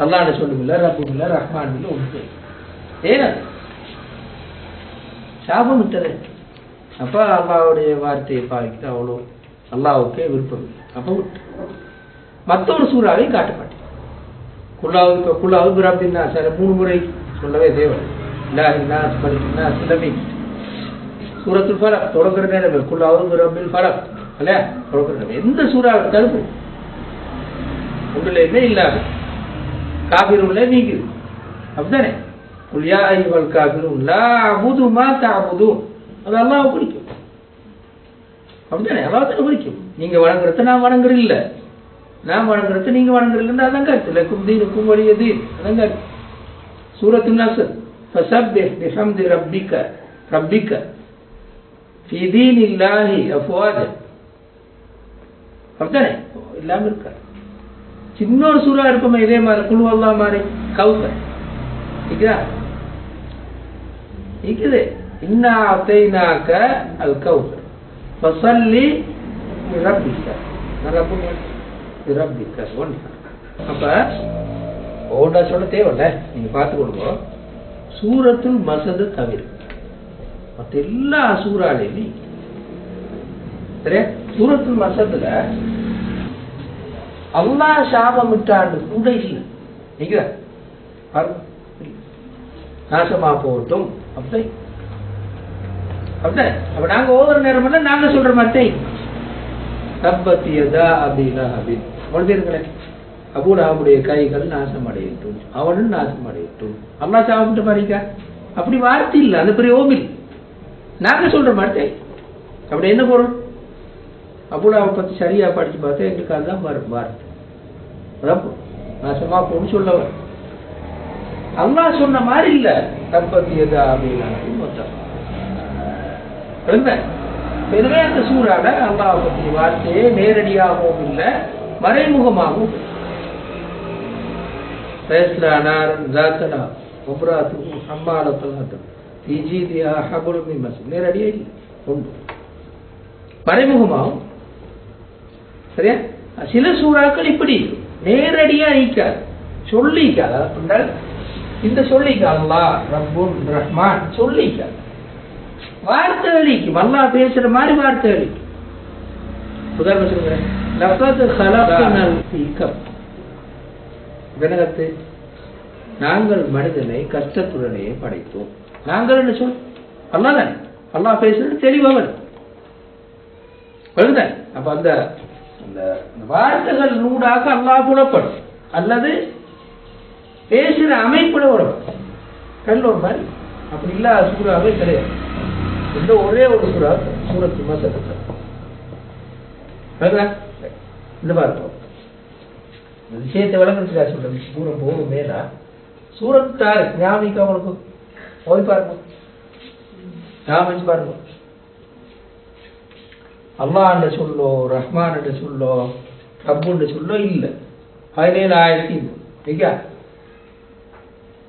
அல்லாஹ்னு சொல்லுமில்ல ரப்பும் ரஹ்மான் இல்லை ஒன்று ஏன் சாபம் விட்டது. அப்போ அல்லாவுடைய வார்த்தையை பாவிக்கிட்டு அவ்வளோ அல்லாவுக்கே விருப்பம் இல்லை. அப்போ விட்டு. மற்ற ஒரு சூறாவையும் காட்ட மாட்டேன் குல்லாவு இப்போ குல்லாவு பிராப்தின்னா சார் மூணு முறை சொல்லவே தேவை இல்லாஹின்னா மலிக்கின்னா சிலமி சூரத்துல் ஃபரக் தொடங்குற நேரம் குல்லாவு பிரபில் ஃபரக் இல்லையா? தொடங்குற நேரம் எந்த சூறாவை தடுப்பு ஒன்றுலையுமே இல்லாமல் காபிருள்ள நீங்குது அப்படிதானே குல்யா ஐவல் காபிரும் லா அபுது மா தஅபுதுன். அது அல்லாஹ் பிடிக்கும் அப்படிதானே அல்லாஹ் தானே பிடிக்கும் நீங்க வணங்குறத நான் வணங்குறது இல்ல நான் வணங்குறத நீங்க வணங்குறதுல அதான் கருத்து லக்கும் தீனுக்கும் வழியது அதான் கருத்து சூரத்து நஸ்ர். ஃபசப்பிஹ் பிஹம்தி ரப்பிக்க ரப்பிக்க. ஃபி தீனில்லாஹி அஃப்வாஜா. அப்படிதானே இல்லாம இருக்காது. இன்னொரு சூறா இருக்குமே இதே மாதிரி குழுவெல்லாம் மாதிரி கவுசர் இருக்குதா இருக்குது இன்னா அத்தைனாக்க அல் கவுசர் ஃபசல்லி ரப்பிக்க ரப்பிக்க ஒன்று அப்ப ஓடா சொல்ல தேவையில்ல. நீங்க பார்த்து கொடுங்க சூரத்துல் மசது தவிர. மற்ற எல்லா சூறாலையுமே சரியா? சூரத்துல் மசத்துல அல்லா சாபமிட்டாண்டு. கூட இல்லை. நீங்க நாசமா போகட்டும் அப்படி அப்படி அப்ப நாங்க ஒவ்வொரு நேரம் நாங்க சொல்ற மாதிரி. தப்பத்தியதா அப்படின்னா அப்படின்னு மொழிபெயர்களே அபூலாவுடைய கைகள் நாசம் அடையட்டும் அவனும் நாசம் அடையட்டும் அல்லா சாப்பிட்டு பாருங்க. அப்படி வார்த்தை இல்லை. அந்த பெரிய ஓமில். நாங்க சொல்ற மாதிரி. அப்படி என்ன பொருள்? அபுல்லாவை பற்றி சரியாக படித்து பார்த்தா எங்களுக்கு அதுதான் வரும் வார்த்தை ரப்பு நான் சும்மா பொண்ணு சொல்ல அல்லா சொன்ன மாதிரி இல்லை. ரப்பத்தி எதா அப்படின்னு மொத்தம். எனவே அந்த சூறால அல்லாவை பற்றிய வார்த்தையே நேரடியாகவும் இல்லை மறைமுகமாகவும் பேசலானா ஒப்ராத்துக்கும் சம்மாளத்தலாட்டம் திஜிதியா ஹபுலுமி மசூல் நேரடியே இல்லை உண்டு மறைமுகமாகவும் சரியா? சில சூறாக்கள் இப்படி நேரடியா நீக்காது. சொல்லிக்காது. அப்படின்றால் இந்த சொல்லிக்க அல்லா ரப்புன் ரஹ்மான் சொல்லிக்காது. வார்த்தை அழிக்கும் அல்லா பேசுற மாதிரி வார்த்தை அழிக்கும் உதாரணம் சொல்லுங்க லஃபத் ஹலக்னல் ஃபீகம் வினகத்து நாங்கள் மனிதனை கஷ்டத்துடனே படைத்தோம். நாங்கள் என்ன சொல்? அல்லா தானே. அல்லா பேசுறது தெளிவவன் வருதன் அப்ப அந்த அந்த வார்த்தைகள் நூடாக அல்லாஹ் புலப்படும். அல்லது பேசுகிற அமைப்பில் வரும். கல்லூர் மாதிரி அப்படி இல்லாத சூறாவே கிடையாது. இந்த ஒரே ஒரு சூறா சூரத்து மசத்தை இந்த பார்ப்போம் இந்த விஷயத்தை விளங்குறதுக்காக சொல்றேன். சூரம் போகும் மேலா சூரத்தார் ஞாபகம் அவங்களுக்கு போய் பாருங்க. ஞாபகம் பாருங்க. அல்லாஹ்ன்ற சொல்லோ ரஹ்மான் சொல்லோ ரப்புன்னு சொல்லோ இல்லை. பதினேழு ஆயிரத்தி இல்லையா?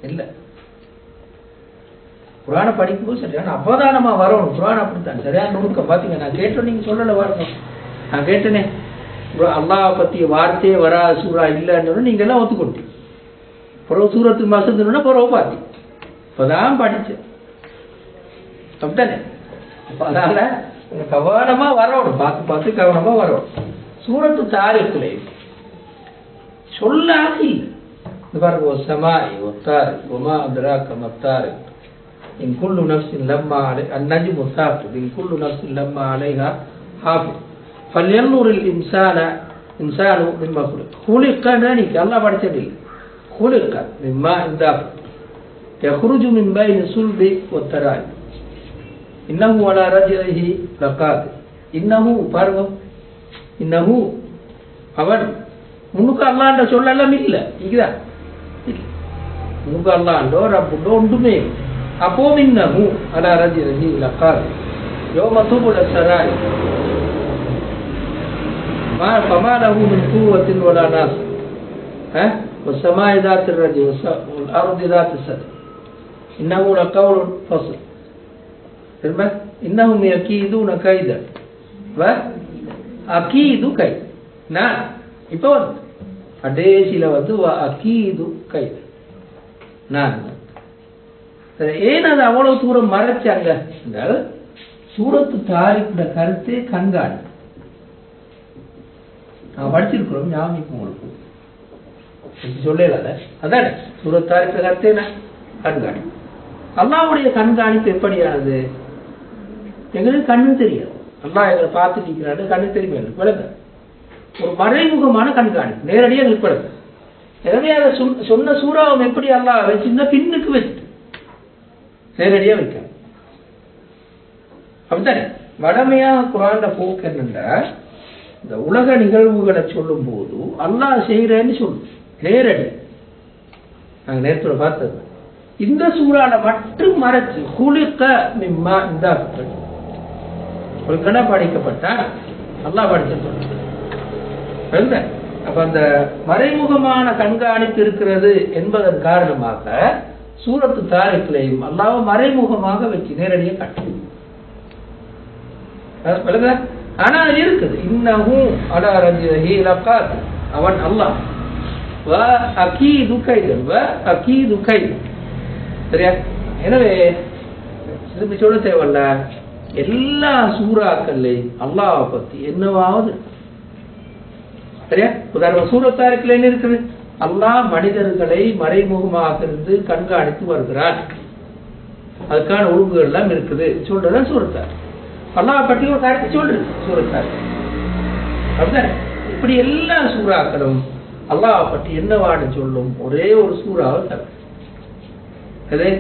இல்லை. குரானை படிக்கும்போது சரியான அவதானமாக வரணும். குரான் அப்படித்தான். சரியான நுணுக்கம். பார்த்தீங்க நான் கேட்டோம் நீங்க சொல்லலை வரணும் நான் கேட்டேனே. அல்லாஹ் பற்றிய வார்த்தையே வரா சூறா இல்லைன்னு நீங்க எல்லாம் ஒத்துக்கொண்டீங்க. பிறகு சூரத்து மசந்துனா பிறகு பார்த்தி இப்பதான் படிச்சேன். அப்படித்தானே அப்ப அதனால கவனமா வரணும் பார்த்து பார்த்து கவனமா வரணும் சூரத்து தாரிக்குல சொல்லாக இல்லை இந்த பாருங்க ஒரு சமாய் ஒத்தாரு ஒமா அந்தராக்க மத்தாரு இன் குல்லு நஃப்ஸின் லம்மா அலை அந்நஜு முசாஃபித் இன் குல்லு நஃப்ஸின் லம்மா அலைஹா ஹாஃபித் فلينظر الإنسان إنسان مما خلق خلق نانيك الله بارتدل خلق من ماء دافق يخرج من بين الصلب والترائب إنه على رجعه لقادر إنه பாருங்க இன்னஹு அவன் முன்னுக்கு அல்லாண்ட சொல்லலாம் இல்லை இருக்குதா முன்னுக்கு அல்லாண்டோ ரப்புண்டோ ஒன்றுமே அப்போ இன்னஹு அலா ரஜிரஹி லகாத் யோம தூபுல சராய் ما فما له من قوة ولا ناصر ها والسماء ذات الرجع والأرض ذات السد إنه لقول فصل தெரியுமா இன்னஹும் யகீதுன கைத. வ அகீது கை. நான் இப்போ வந்து. கடைசியில வந்து வ அகீது கை. நான் ஏன் அது அவ்வளவு தூரம் மறைச்சாங்க என்றால் சூரத்து தாரிக்கிற கருத்தே கண்காணி. நான் படிச்சிருக்கிறோம் ஞாபகம் உங்களுக்கு. சொல்லல அதானே சூரத் தாரிக்குட கருத்தே என்ன கண்காணி. அல்லாவுடைய கண்காணிப்பு எப்படியானது? எங்களுக்கு கண்ணு தெரியும். நல்லா எங்களை பார்த்து நிற்கிறாரு கண்ணு தெரியும் எங்களுக்கு விளங்க ஒரு மறைமுகமான கண்காணிப்பு நேரடியாக எங்களுக்கு விளங்க எனவே அதை சொன்ன- சொன்ன எப்படி அல்லாஹ் வச்சிருந்தா பின்னுக்கு வச்சுட்டு நேரடியாக வைக்க அப்படித்தானே? வடமையாக குரான்ல போக்கு என்னன்னா இந்த உலக நிகழ்வுகளை சொல்லும் போது அல்லாஹ் செய்கிறேன்னு சொல்லும் நேரடி. நாங்கள் நேரத்தில் பார்த்தது. இந்த சூறால மட்டும் மறைச்சு குளிக்க மிம்மா இந்த ஒரு படைக்கப்பட்டா அல்லாஹ் நல்லா சொல்ல அப்ப அந்த மறைமுகமான கண்காணிப்பு இருக்கிறது என்பதன் காரணமாக சூரத்து தாரிக்கிலையும் அல்லாவ மறைமுகமாக வச்சு நேரடியாக காட்டு அஹ் ஆனா அது இருக்குது. இன்னமும் அலா ரஜிஹி லகாத் அவன் அல்லாஹ். வ அகீது கைதன் வ அகீது கைதன் சரியா? எனவே திரும்பி சொல்ல தேவையில்ல. எல்லா சூறாக்கள்லையும் அல்லாவை பத்தி என்னவாவது. சரியா? உதாரணம் சூரத்தாருக்குள்ள என்ன இருக்குது? அல்லாஹ் மனிதர்களை மறைமுகமாக இருந்து கண்காணித்து வருகிறான். அதுக்கான ஒழுங்குகள் எல்லாம் இருக்குது. சொல்றதான் சூரத்தார் அல்லாஹ் பற்றி ஒரு கருத்து சொல்றது சூரத்தார் அப்படிதானே இப்படி எல்லா சூறாக்களும் அல்லாஹ் பற்றி என்னவான்னு சொல்லும் ஒரே ஒரு சூறாவை தவிர அதே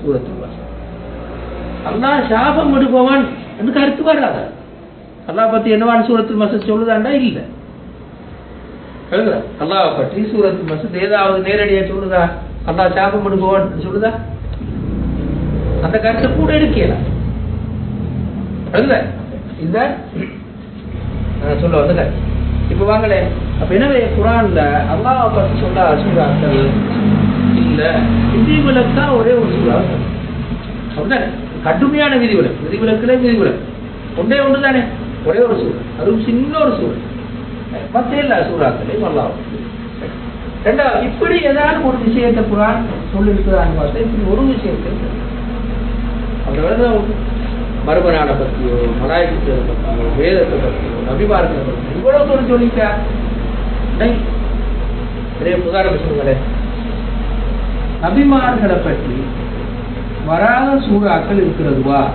சூரத்து அல்லாஹ் சாபம் விடுபவன் என்று கருத்து வராத. அல்லாஹ் பத்தி என்னவான சூரத்தில் மசத் சொல்லுதாண்டா? இல்லை. எழுதுறா அல்லாஹ் பற்றி சூரத்து மசத் ஏதாவது நேரடியாக சொல்லுதா? அல்லாஹ் சாபம் விடுபவன் சொல்லுதா? அந்த கருத்தை கூட எடுக்கல. இந்த சொல்ல வந்து இப்ப வாங்களே. அப்ப எனவே குரான்ல அல்லாஹ் பத்தி சொல்ல சூறாக்கள் இல்ல. விதிவிலக்கா ஒரே ஒரு சூறாக்கள் அப்படிதானே? கடுமையான விதிவிலக்கு. விதிவிலக்குல விதிவிலக்கு. ஒன்றே ஒன்று தானே ஒரே ஒரு சூழல் அதுவும் சின்ன ஒரு சூழல் மற்ற எல்லா சூறாக்களையும் அல்லாஹ் ரெண்டாவது இப்படி ஏதாவது ஒரு விஷயத்தை குரான் சொல்லியிருக்கிறான்னு பார்த்தா இப்படி ஒரு விஷயத்தை அந்த வேலை மறுபநாளை பற்றியோ மலாய்க்கத்தை பற்றியோ வேதத்தை பற்றியோ நபிமார்களை பற்றியோ இவ்வளவு தூரம் சொல்லிட்டா? நிறைய உதாரணம் சொல்லுங்களேன். நபிமார்களை பற்றி வராத சூறாக்கள் இருக்கிறதுவா?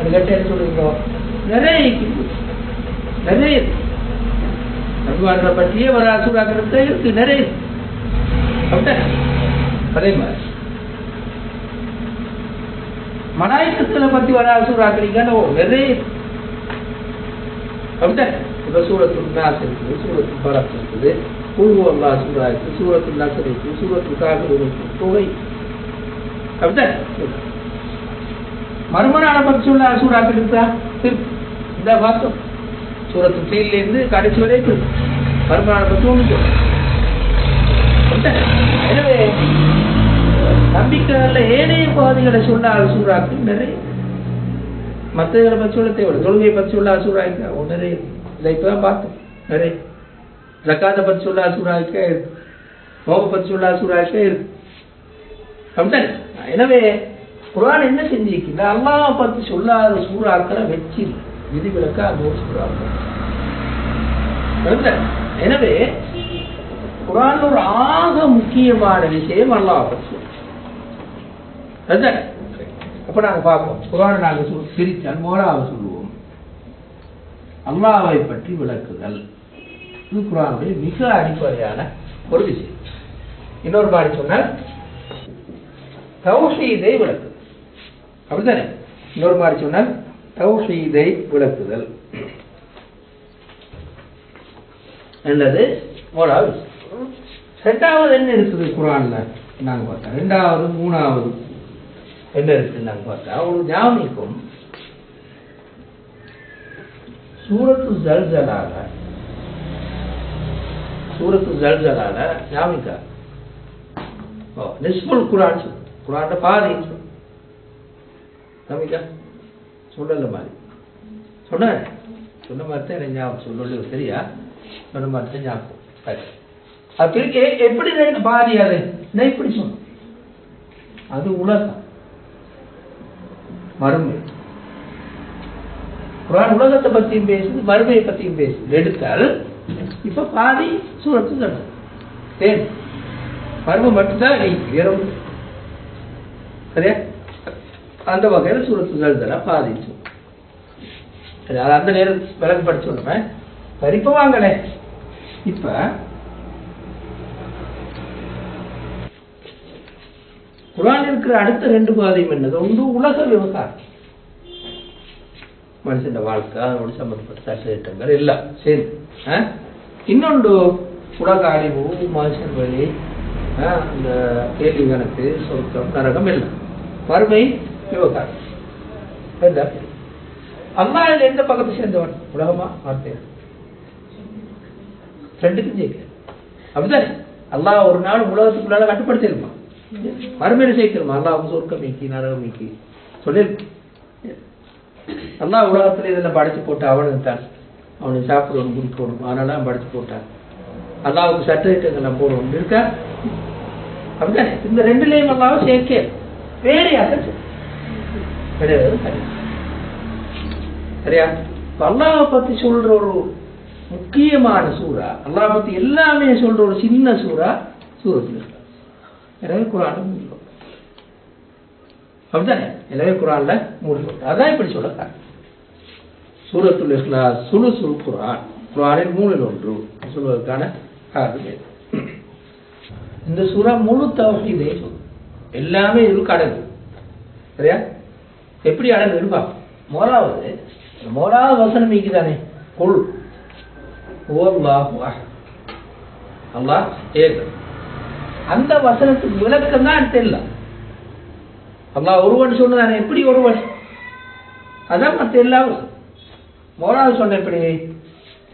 அது கேட்ட என்ன சொல்லுங்க நிறைய இருக்குது. நிறைய. நபிமார்களை பற்றியே வராத சூறாக்கள் இருக்கு நிறைய? அதே மாதிரி. மலாய்க்கத்துல பத்தி வராத சூறாக்கள் நிறைய. அப்படித்தானே. இப்ப சூரத்து நாஸ் இருக்குது சூரத்து பரத் இருக்குது. குழு அல்லா சூறா இருக்கு சூரத்து நசர் இருக்கு சூரத்து காபிர் இருக்கு தொகை. அப்படித்தானே. மறுமணான பற்றி சொல்ல இருக்கா இந்த பார்த்தோம் சூரத்து ஃபீல்ல இருந்து கடைசி வரைக்கும் இருக்கு மறுமணான ஒன்று எனவே நம்பிக்கைகள்ல ஏனைய பகுதிகளை சொல்லாத அசுராக்கு நிறைய. மற்றவர்களை பற்றி சொல்ல தேவை தொழுகையை பற்றி சொல்ல இருக்கா நிறைய. இதை இப்போ தான் பார்த்தோம். நிறைய. ஜக்காத்தை பற்றி சொல்ல இருக்கா இருக்கு. நோவை பற்றி சொல்ல இருக்கா இருக்கு. அப்படித்தானே. எனவே குரான் என்ன செஞ்சிருக்கீங்க அல்லாவை பற்றி சொல்லாத சூறாக்களை வச்சிரு. விதிவிலக்கா அது ஒரு சூறாக்கள். எனவே குரான் ஒரு ஆக முக்கியமான விஷயம் அல்லாஹ் பற்றி சொல்லு. அதுதானே அப்ப நாங்க பார்ப்போம். குரான் நாங்க சொல் பிரித்தால் மோலாவை சொல்லுவோம். அல்லாவை பற்றி விளக்குதல். இது குரானுடைய மிக அடிப்படையான ஒரு விஷயம். இன்னொரு மாதிரி சொன்னால் தௌஹீதை விளக்கு அப்படித்தானே? இன்னொரு மாதிரி சொன்னால் தௌஹீதை விளக்குதல். என்னது? ஓராவது ரெண்டாவது என்ன இருக்குது குரான்ல? நாங்க பார்த்தா? ரெண்டாவது மூணாவது. என்ன இருக்கு நாங்க பார்த்தா? ஒரு ஞாபகம் சூரத்து ஜல்ஜலால. சூரத்து ஜல்ஜலால ஞாபகா ஓ நிஸ்புல் குரான் குரான் பாதி சொல்லு. ஞாபகா சொல்லல மாதிரி. சொன்ன? சொன்ன மாதிரி தான் எனக்கு ஞாபகம். சொல்லல சரியா? சொன்ன மாதிரி தான் ஞாபகம். சரி. அது பிரிக்க எப்படி ரெண்டு பாதி அது? நான் இப்படி சொன்னேன் அது உலகம். மறுமை. குரான் உலகத்தை பத்தியும் பேசுது மறுமையை பத்தியும் பேசுது. எடுத்தால் இப்ப பாதி சூழத்து நடக்கும் ஏன் மர்மம் மட்டும்தான் நீ வேற சரியா? அந்த வகையில் சுரத்து எழுதலாம் பாதிச்சு அதாவது அந்த நேரம் விளக்கு படிச்சு விடுமே சரி இப்ப வாங்களே இப்ப குரான் இருக்கிற அடுத்த ரெண்டு பாதையும் என்னது? ஒன்று உலக விவகாரம். மனுஷன் வாழ்க்கை அதனோடு சம்பந்தப்பட்ட சட்டத்திட்டங்கள் எல்லாம் சரி. இன்னொன்று உலக அழிவு மனுஷன் வழி அந்த கேள்வி கணக்கு சொர்க்கம் நரகம் எல்லாம். வறுமை விவகாரம் என்ன அல்லாஹ் எந்த பக்கத்தை சேர்ந்தவன்? உலகமா? வார்த்தையா? ரெண்டுக்கும் ஜெயிக்க அப்படிதான் அல்லாஹ் ஒரு நாள் உலகத்துக்குள்ளால கட்டுப்படுத்திருப்பான் மறுமையில சேர்க்கணுமா அல்லாஹ் சொர்க்கம் மீக்கி நரகம் மீக்கி சொல்லிருப்பான் அல்லாஹ் உலகத்துல இதெல்லாம் படைச்சு போட்டு அவன் தான் அவனுக்கு சாப்பிடணும் குடிக்கணும் அதனால படைச்சு போட்டான் அல்லாவுக்கு சட்டத்திட்டங்கள்லாம் போடணும் இருக்கா? அப்படிதானே இந்த ரெண்டுலேயும் அல்லாவும் சேர்க்க வேறையாக கிடையாது சரியா? இப்ப அல்லாஹ் பத்தி சொல்ற ஒரு முக்கியமான சூறா அல்லா பத்தி எல்லாமே சொல்ற ஒரு சின்ன சூறா சூரத்தில் எனவே குரான் மூடிக்கோ அப்படிதானே எனவே குரானில் மூடிக்கோ அதான் இப்படி சொல்ல சூரத்துல் இஹ்லாஸ் சுழு சுழு குரான் குரானில் மூணில் ஒன்று சொல்வதற்கான காரணம். இந்த சூறா முழு தவஹீதை சொல்லும். எல்லாமே இதுக்கு அடங்கு சரியா? எப்படி அடங்கு இருப்பா மோராவது மோராவது வசனம் தானே? குள் ஓல்லாஹு அஹத். அல்லாஹ் ஏக அந்த வசனத்துக்கு விளக்கம் தான் தெரியல. அல்லாஹ் ஒருவன் சொன்னதானே எப்படி ஒருவன்? அதான் மற்ற மோராவது சொன்ன எப்படி?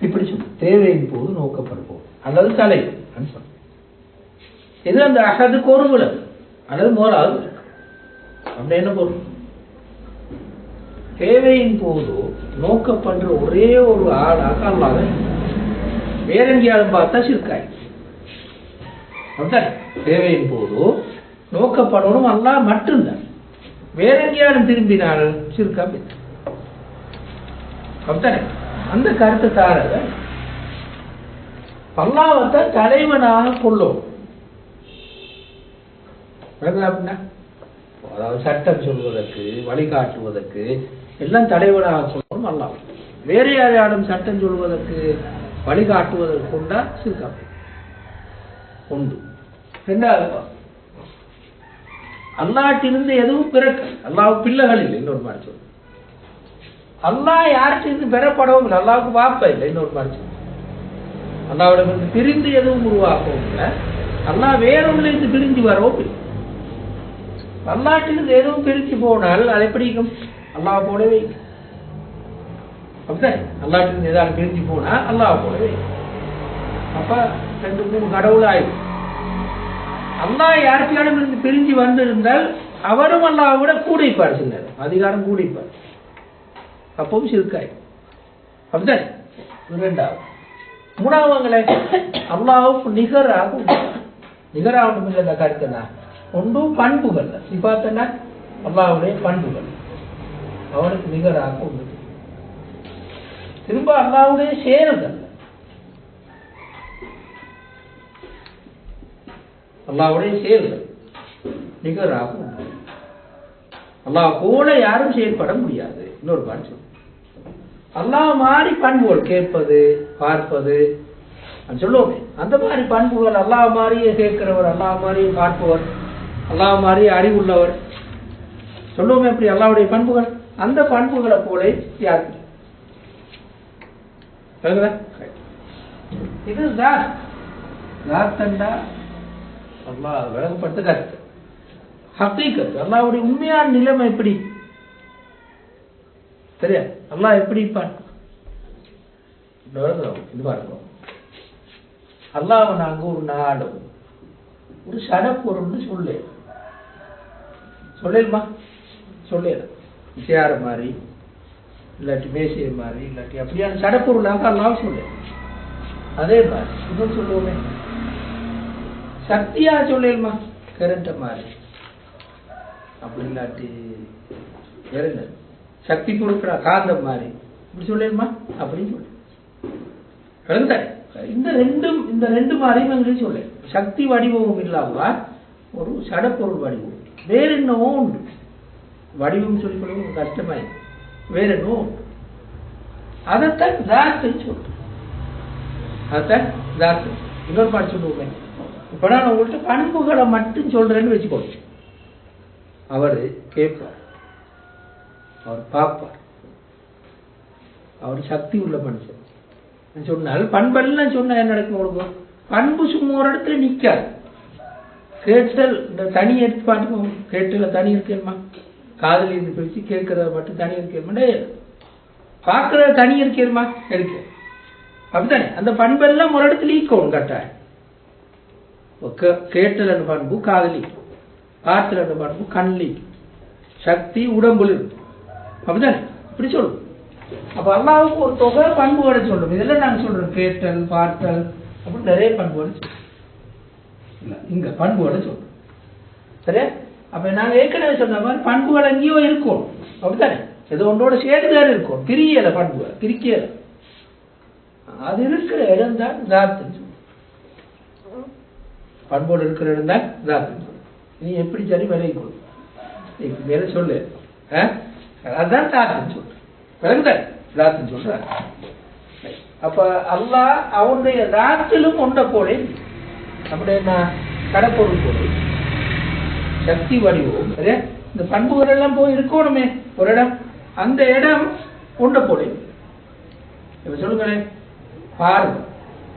இப்படி சொன்ன தேவையின் போது நோக்கப்படுவோம். அல்லது தலை. சொன்ன இது அந்த அகதுக்கு ஒரு விளக்கு அல்லது மோராவது அப்படின்னு அப்படி என்ன பொருள்? தேவையின் போது நோக்கப்படுற ஒரே ஒரு ஆளாக அல்லாத வேற பார்த்தா சிற்காய் தேவையின் போது நோக்கப்படணும் அல்லா மட்டும்தான். வேற எங்கேயாவது திரும்பினால் சிற்கா பெற்று. அப்படித்தானே அந்த கருத்து தாரத பல்லாவத்தை தலைவனாக கொள்ளும். அப்படின்னா அதாவது சட்டம் சொல்வதற்கு வழிகாட்டுவதற்கு எல்லாம் தலைவராக சொல்லணும் அல்லாஹ். வேறு யாரையாடும் சட்டம் சொல்வதற்கு வழிகாட்டுவதற்கு உண்டா? உண்டு. ரெண்டாவது அல்லாட்டிலிருந்து எதுவும் பிறக்க அல்லாஹ் பிள்ளைகள் இல்லை இன்னொரு மாதிரி சொல்லு அல்லாஹ் யார்கிட்டிருந்து பெறப்படவும் இல்லை அல்லாவுக்கு வாப்ப இல்லை இன்னொரு மாதிரி சொல்லு அல்லாவிடமிருந்து பிரிந்து எதுவும் உருவாக்கவும் இல்லை. அல்லாஹ் வேறொன்றிலிருந்து பிரிஞ்சு வரவும் இல்லை. அல்லாட்டிலிருந்து எதுவும் பிரிச்சு போனால் அது எப்படி இருக்கும்? அல்லாஹ் போலவே. இல்லை. அப்படித்தானே ஏதாவது பிரிஞ்சு போனா அல்லாஹ் போலவே. அப்ப ரெண்டு மூணு கடவுள் ஆயிடும் அல்லா யாருக்கையாலும் இருந்து பிரிஞ்சு வந்திருந்தால் அவரும் அல்லாஹ் விட கூடைப்பார் சில நேரம் அதிகாரம் கூடைப்பார். அப்பவும் சிறுக்காய். அப்படிதான் இது ரெண்டாவது. மூணாவங்களே அல்லாவுக்கு நிகராக நிகராக ஒன்றும் இல்லை இந்த கருத்துனா ஒன்றும் பண்புகள் சிபாத்தனா அல்லாவுடைய பண்புகள். அவனுக்கு நிகராக உண்டு. திரும்ப அல்லாவுடைய செயல்கள். அல்லாவுடைய செயல்கள். நிகராக அல்லாஹ் போல யாரும் செயல்பட முடியாது. இன்னொரு பாட்டு அல்லாஹ் மாதிரி பண்புகள் கேட்பது பார்ப்பது. சொல்லுவோமே. அந்த மாதிரி பண்புகள் அல்லாஹ் மாதிரியே கேட்கிறவர் அல்லாஹ் மாதிரியே பார்ப்பவர் அல்லாஹ் மாதிரியே அறிவுள்ளவர். சொல்லுவோமே இப்படி அல்லாவுடைய பண்புகள்? அந்த பண்புகளை போல விளங்குதா? இது ஜாத் ஜாத்தண்டா அல்லாஹ் விளங்கப்பட்ட கருத்து. ஹக்கீக்கத் அல்லாஹ்வுடைய உண்மையான நிலைமை எப்படி? சரியா? அல்லாஹ் எப்படி இருப்பான்? இந்த வருடம் இது பாருங்க. அல்லாஹ் நாங்க ஒரு நாடும் ஒரு சடப்பொருள்னு சொல்லு. சொல்லிடுமா சொல்லிடு சேர மாதிரி இல்லாட்டி மேசிய மாதிரி இல்லாட்டி அப்படியான சடப்பொருளாக அல்லாஹ் சொல்லு அதே மாதிரி இன்னும் சொல்லுவோமே. சக்தியா சொல்லிடுமா கரண்ட மாதிரி அப்படி இல்லாட்டி வேற என்ன? சக்தி கொடுக்குற காந்தம் மாதிரி இப்படி சொல்லிடுமா அப்படின்னு சொல்லு விளங்குதானே இந்த ரெண்டும் இந்த ரெண்டு மாதிரியும் எங்களுக்கு சொல்லு சக்தி வடிவமும் இல்லாம ஒரு சடப்பொருள் வடிவம். வேற என்னவோ உண்டு. வடிவம் சொல்லி கொடுக்க கஷ்டமாய். வேற நோ. அதைத்தான் தாத்துன்னு சொல்றேன். அதைத்தான் தாத்து இன்னொரு பாட்டு சொல்லுவோமே. இப்போ நான் உங்கள்கிட்ட பண்புகளை மட்டும் சொல்றேன்னு வச்சுக்கோ. அவர் கேட்பார். அவர் பார்ப்பார். அவர் சக்தி உள்ள மனுஷன். நான் சொன்னால் பண்பெல்லாம் சொன்னா என்ன நடக்கும் உங்களுக்கு? பண்பு சும்மா ஒரு இடத்துல நிற்காது கேட்டல் இந்த தனி எடுத்து பாட்டுக்கும் கேட்டல தனி இருக்கேன்மா காதல் இருந்து பிரிச்சு கேட்கறத மட்டும் தனி இருக்கேம்மா பார்க்கறத தனி இருக்கிறமா இருக்கு அப்படித்தானே? அந்த பண்பெல்லாம் ஒரு இடத்துல ஈக்கும் கட்டாயம் கேட்டல் பண்பு காதலி பார்த்தல் பண்பு கண்லி சக்தி உடம்புல இருக்கு அப்படித்தானே? இப்படி சொல்லும். அப்போ அல்லாவுக்கு ஒரு தொகை பண்புகளை சொல்றோம் இதெல்லாம் நாங்க சொல்றோம். கேட்டல் பார்த்தல் அப்படின்னு நிறைய பண்புகளை சொல்றோம். இல்ல இங்க பண்புகளை சொல்றோம். சரியா? அப்ப நாங்க ஏற்கனவே சொன்ன மாதிரி பண்புகள் அங்கேயோ இருக்கும். அப்படித்தானே? ஏதோ ஒன்றோட சேர்ந்துதான் இருக்கும். பிரியலை பண்புகள் பிரிக்கலை. அது இருக்கிற இடம் தான் தாத்துன்னு பண்போடு இருக்கிற இடம் தான் தாத்துன்னு நீ எப்படி சரி விலை கொடு நீ சொல்லு. அதுதான் அதான் தாத்துன்னு சொல்றேன் விளங்குதா? தாத்துன்னு சொல்ற அப்ப அல்லாஹ் அவனுடைய தாத்திலும் ஒன்றை அப்படி அப்படின்னா கடப்பொருள் போலே. சக்தி வடிவம். சரியா? இந்த பண்புகள் எல்லாம் போய் இருக்கணுமே ஒரு இடம். அந்த இடம் கொண்ட போல இப்ப சொல்லுங்களேன். பாரு.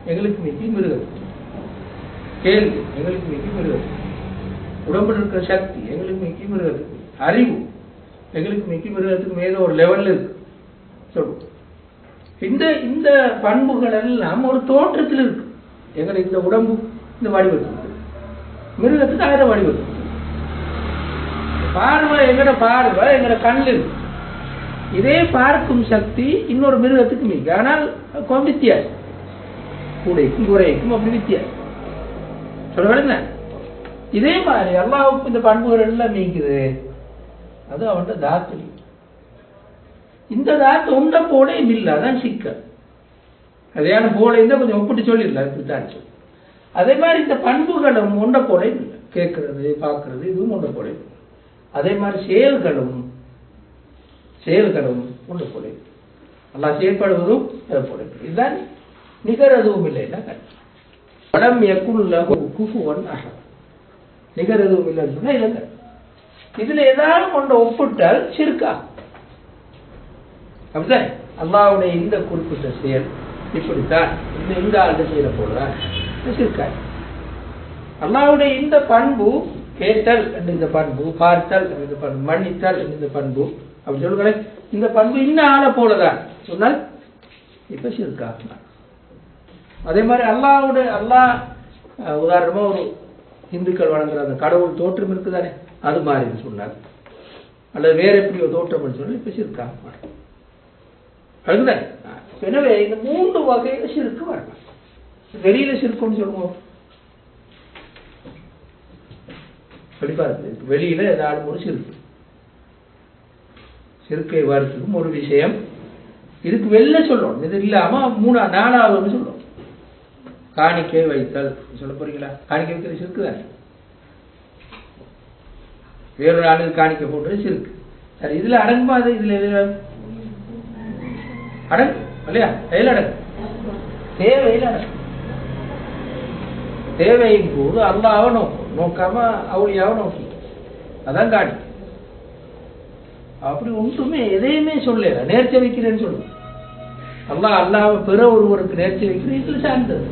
எங்களுக்கு மிக்கி மிருகம். கேள்வி. எங்களுக்கு மிக்கி மிருகம். உடம்புல இருக்கிற சக்தி எங்களுக்கு மிக்கி மிருகத்துக்கு அறிவு. எங்களுக்கு மிக்கி மிருகத்துக்கு மேலே ஒரு லெவல்ல இருக்கு. சொல்லுவோம் இந்த இந்த பண்புகள் எல்லாம் ஒரு தோற்றத்தில் இருக்கு. எங்களுக்கு இந்த உடம்பு இந்த வடிவத்துக்கு. மிருகத்துக்கு ஆயிர வடிவத்துக்கு பார்வை எங்கட பார்வை எங்கட கண்ணில். இருக்கு இதே பார்க்கும் சக்தி இன்னொரு மிருகத்துக்கு மிக ஆனால் கொஞ்சம் வித்தியாசம். கூடைக்கும் குறைக்கும் அப்படி வித்தியாசம். சொல்ல இதே மாதிரி அல்லாவுக்கு இந்த பண்புகள் எல்லாம் நீக்குது அது அவன்கிட்ட தாத்து இந்த தாத்து உண்ட போலே இல்லை அதான் சிக்கல். அதையான போல இருந்தால் கொஞ்சம் ஒப்பிட்டு சொல்லிடலாம் இப்படித்தான் சொல்லி அதே மாதிரி இந்த பண்புகளும் உண்ட போலே இல்லை. கேட்கறது பார்க்கறது இதுவும் உண்ட போலே இல்லை. அதே மாதிரி செயல்களும் செயல்களும் ஒன்று போலையும் நல்லா செயல்படுவதும் போல. இதுதான் நிகர் எதுவும் இல்லைன்னா படம் எக்குள்ள குஃபுவன் அகம் நிகர் எதுவும் இல்லைன்னு சொன்னால் இல்லைங்க இதுல ஏதாவது கொண்டு ஒப்பிட்டால் சிறுக்கா. அப்படிதான்? அல்லாவுடைய இந்த குறிப்பிட்ட செயல் இப்படித்தான். இந்த இந்த ஆண்டு செய்யற போலதான். சிறுக்காய் அல்லாவுடைய இந்த பண்பு கேட்டல் இந்த பண்பு பார்த்தல் இந்த பண்பு மன்னித்தல் இந்த பண்பு. அப்படி சொல்லுங்களேன் இந்த பண்பு இன்னும் ஆளை போலதான். சொன்னால் இப்ப சிறுக்கா. அதே மாதிரி அல்லாவோட அல்லா உதாரணமா ஒரு இந்துக்கள் வழங்குற அந்த கடவுள் தோற்றம் இருக்குதானே அது மாதிரி சொன்னார் அல்லது வேற எப்படி ஒரு தோற்றம் சொன்னால் இப்ப சிறுக்கா. அதுதான் எனவே இந்த மூன்று வகையில சிறுக்கு வரலாம். வெளியில சிறுக்குன்னு சொல்லுவோம். கண்டிப்பா இருக்கு வெளியில ஏதாவது ஒரு சிறுக்கு சிறுக்கை வரத்துக்கும் ஒரு விஷயம். இதுக்கு வெளில சொல்லணும். இது இல்லாம மூணா நாலாவது சொல்லணும். காணிக்கை வைத்தல். சொல்ல போறீங்களா? காணிக்கை வைக்கிறது சிறுக்கு தானே? வேறொரு ஆளுக்கு காணிக்கை போட்டுறது சிறுக்கு சரி இதுல அடங்குமா அது? இதுல எது அடங்கு இல்லையா? எதில் அடங்கு. தேவையில் அடங்கு. தேவையின் போது அல்லாவை நோக்கும். நோக்காம அவளியாவை நோக்கி. அதான் காடி. அப்படி ஒன்றுமே எதையுமே சொல்லல. நேர்ச்சி வைக்கிறேன்னு சொல்லு. அல்லா அல்லாவை பிற ஒருவருக்கு நேர்ச்சி வைக்கிறேன் இதுல சார்ந்தது.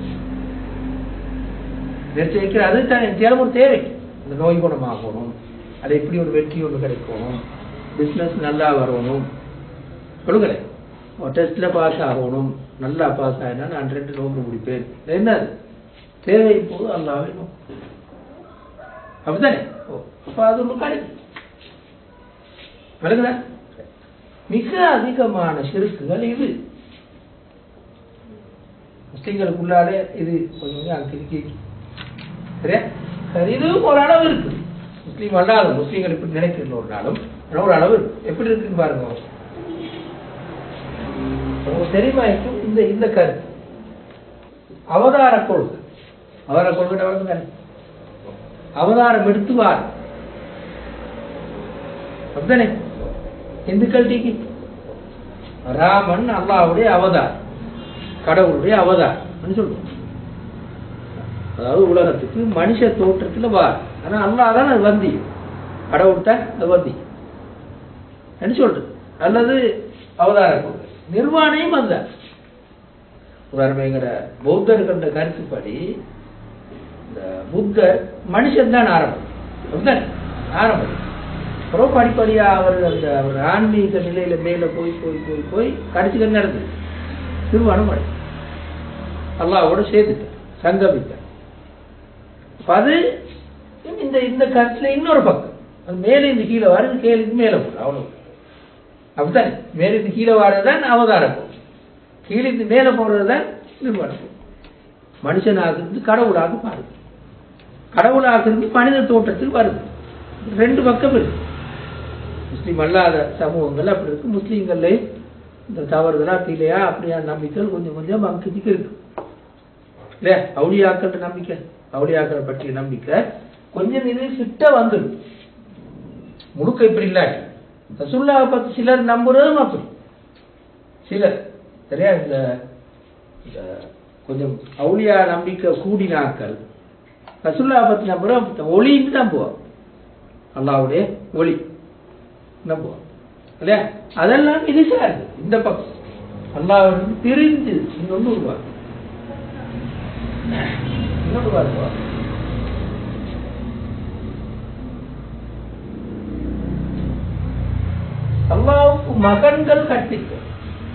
நேர்ச்சி வைக்கிற அது தான். தினம் ஒரு தேவை. இந்த நோய் குணமாகணும். அது எப்படி ஒரு வெற்றி ஒன்று கிடைக்கணும் பிஸ்னஸ் நல்லா வரணும். சொல்லுங்களேன் டெஸ்ட்டில் பாஸ் ஆகணும். நல்லா பாஸ் ஆகினா நான் ரெண்டு நோம்பு முடிப்பேன். என்ன தேவை போது அல்லாவே நோக்கு. அப்படிதானே அப்போ அது ஒன்று கிடைக்கும் விளங்குதா? மிக அதிகமான சிறுக்குகள் இது. முஸ்லிம்களுக்குள்ளாலே இது கொஞ்சம் கொஞ்சம் அங்கே இருக்கு. சரியா? இதுவும் ஒரு அளவு இருக்கு. முஸ்லீம் அல்லாத முஸ்லீம்கள் இப்படி நினைக்கிற ஒரு நாளும் ஒரு அளவு இருக்கு. எப்படி இருக்குன்னு பாருங்க. உங்களுக்கு தெரியுமா இந்த இந்த கருத்து. அவதார கொள்கை. அவதார கொள்கை வளர்ந்து அவதாரம் எடுத்து வார் இந்துக்கள் டீக்கு. ராமன் அல்லாவுடைய அவதார். கடவுளுடைய அவதார். சொல்லுவோம் அதாவது உலகத்துக்கு மனுஷ தோற்றத்துல வார். ஆனா அல்லா தான் அது வந்தி. கடவுள் தான் அது வந்தி. என்ன சொல்றது? அல்லது அவதார நிர்வாணையும் வந்தார். உதாரணங்கிற பௌத்தர்கள கருத்துப்படி புத்தர் மனுஷன் தான் ஆரம்பம். அப்படிதானே? ஆரம்பம். அப்புறம் படிப்படியா அவர் அந்த அவர் ஆன்மீக நிலையில மேல போய் போய் போய் போய் கடைசிக்கு நடந்து. திருமணம் அடை அல்லாவோட சேர்த்துட்டார் சங்கமித்தார். அது இந்த இந்த கருத்துல இன்னொரு பக்கம். அது மேலே இந்த கீழே வாருது கீழே மேலே போகுது அவ்வளவு. அப்படித்தானே மேலே இந்த கீழே வாரது தான் அவதாரம். போகும் கீழே இந்த மேலே போறது தான் நிர்வாணம் போகும் மனுஷனாகிறது கடவுளாக மாறுது. கடவுளாகிறது மனித தோற்றத்துக்கு வருது. ரெண்டு பக்கம் இருக்கு. முஸ்லீம் அல்லாத சமூகங்கள் அப்படி இருக்கு. முஸ்லீம்கள்ல இந்த தவறுதலா தீலையா அப்படியா நம்பிக்கைகள் கொஞ்சம் கொஞ்சம் அங்கிக்கு இருக்கு. இல்லையா? அவுளியாக்கள் நம்பிக்கை. அவுளியாக்களை பற்றிய நம்பிக்கை கொஞ்சம் இது கிட்ட வந்துடும். முழுக்க இப்படி இல்லாட்டி ரசுல்லாவை பார்த்து சிலர் நம்புறதும் அப்படி. சிலர் சரியா? இந்த இந்த கொஞ்சம் அவுளியா நம்பிக்கை கூடினாக்கள் ரசுல்லா பற்றின நம்புறோம் ஒளின்னு தான் போவோம். அல்லாவுடைய ஒளி நம்புவோம் இல்லையா? அதெல்லாம் இது சார்ந்து. இந்த பக்கம். அல்லாஹ் வந்து பிரிஞ்சு வந்து உருவாங்க என்ன பாருங்க அல்லாவுக்கு மகன்கள் கற்பிக்க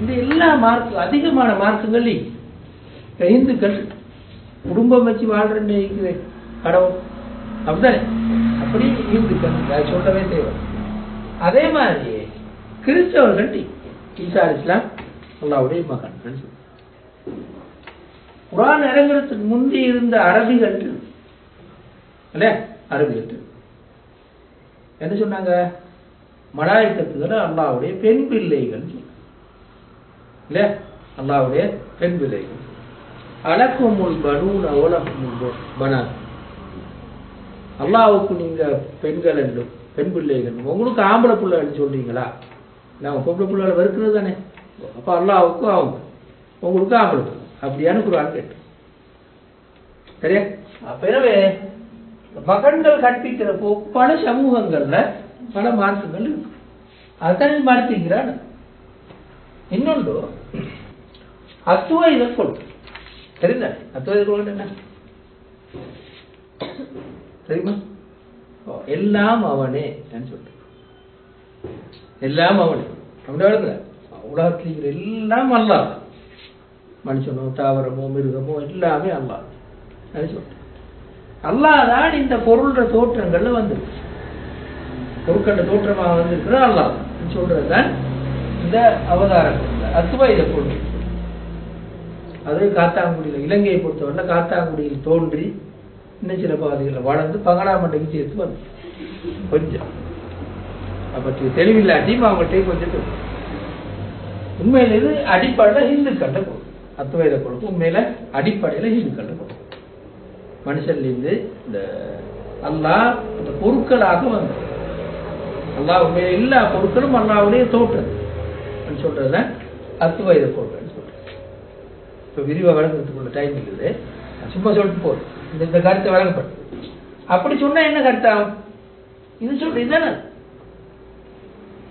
இந்த எல்லா மார்க் அதிகமான மார்க்குகள் இந்துக்கள் குடும்பம் வச்சு வாழ்றேன்னு இருக்குது கடவுள். அப்படிதானே அப்படி இந்துக்கள் சொல்லவே தேவை அதே மாதிரி கிறிஸ்தவர்கள் ஈசா இஸ்லாம் அல்லாவுடைய மகன் குரான் இறங்குறதுக்கு முந்தி இருந்த அரபிகள் இல்லையா? அரபிகள். என்ன சொன்னாங்க? மலாயக்கத்துகள் அல்லாவுடைய பெண் பிள்ளைகள். இல்லையா? அல்லாவுடைய பெண் பிள்ளைகள். அலக்குமுல் பனூன் அவலகுமுல் பனான். அல்லாவுக்கு நீங்க பெண்கள் என்றும் பெண் பிள்ளைகள் உங்களுக்கு ஆம்பளை பிள்ளைன்னு சொல்றீங்களா? நான் பொம்பளை பிள்ளைகளை வெறுக்கிறது தானே? அப்ப அல்லாவுக்கும் அவங்க உங்களுக்கு ஆம்பளை பிள்ளை. அப்படியான குரான் கேட்டு. சரியா? அப்ப மகன்கள் கற்பிக்கிறப்போ பல சமூகங்கள்ல பல மாற்றங்கள் இருக்கு. அதான் மாற்றிக்கிறான் இன்னொன்று அத்துவ இதற்கொள் தெரியுதா? அத்துவ கொள்கை என்ன? தெரியுமா எல்லாம் அவனே சொல்லிட்டு. எல்லாம் அவனே. அப்படி வருதுல உலகத்தில் இருக்கிற எல்லாம் அல்லா மனுஷனோ தாவரமோ மிருகமோ எல்லாமே அல்லா சொல்லிட்டு. அல்லாதான் இந்த பொருள்ற தோற்றங்கள்ல வந்திருக்கு. பொருட்கள தோற்றமாக வந்திருக்கிற அல்லா சொல்றது தான் இந்த அவதாரம் அத்துவைத பொருள். அது காத்தாங்குடியில் இலங்கையை பொறுத்தவரை காத்தாங்குடியில் தோன்றி இன்னும் சில பகுதிகளில் வளர்ந்து பங்களாமண்டைக்கு சேர்த்து வந்து கொஞ்சம். பற்றி தெளிவில்லாட்டியும் அவங்கள்ட்டையும் கொஞ்சம் உண்மையில இது அடிப்படையில் இந்துக்கள்ல போகும் அத்துவைத கொள்கை உண்மையில அடிப்படையில் இந்துக்கள்ல போகும் மனுஷன்லேருந்து இந்த அல்லாஹ் இந்த பொருட்களாக வந்தது. அல்லா உண்மையில எல்லா பொருட்களும் அல்லாவுடைய தோற்றம். சொல்றதுல அத்துவைத கொள்கைன்னு சொல்றேன். இப்போ விரிவாக வழங்குறதுக்குள்ள டைம் இருக்குது. சும்மா சொல்லிட்டு போகிறேன் இந்த இந்த கருத்தை வழங்கப்படும் அப்படி சொன்னா என்ன கருத்தாகும்? இது சொல்ற இதுதானே?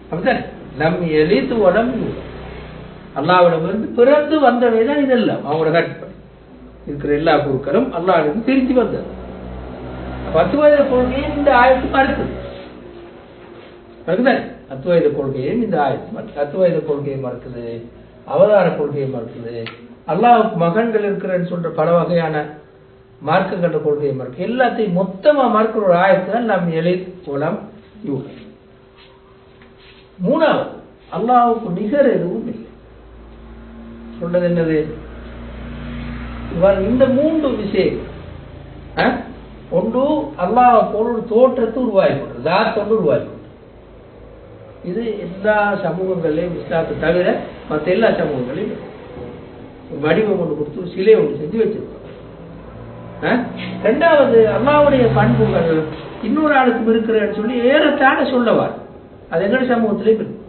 அப்படித்தானே? நம் எளித்து உடம்பு அல்லாவிடமிருந்து பிறந்து வந்தவை தான் இதெல்லாம். அவங்களோட கட்டுப்படி. இருக்கிற எல்லா பொருட்களும் அல்லாவிடம் திருத்தி வந்தது. பத்துவத கொள்கையும் இந்த ஆயத்து மறுக்குது? மறுக்குதானே வயது கொள்கையும் இந்த ஆயத்து பத்து வயது கொள்கையை மறுக்குது. அவதார கொள்கையை மறுக்குது. அல்லாவுக்கு மகன்கள் இருக்கிறன்னு சொல்ற பல வகையான மார்க்கு கண்ட கொள்கை மார்க் எல்லாத்தையும் மொத்தமா மார்க்கிற ஒரு ஆயத்தை நாம் எழுதி போலாம் மூணாவது அல்லாவுக்கு நிகர் எதுவும் இல்லை. சொல்றது என்னது? இந்த மூன்று விஷயம் ஒன்று அல்லாஹ் போல தோற்றத்தை உருவாகி கொண்டு தாத்தொன்று உருவாகி இது எல்லா சமூகங்களையும் இஸ்லாத்தை தவிர மற்ற எல்லா சமூகங்களையும் வடிவம் ஒன்று கொடுத்து சிலை ஒன்று செஞ்சு வச்சிருக்கோம். ரெண்டாவது அல்லாவுடைய பண்புகள். இன்னொரு ஆளுக்கும் இருக்கிறேன்னு சொல்லி ஏறத்தாழ சொல்லவார். அது எங்கள் சமூகத்திலே இருக்கு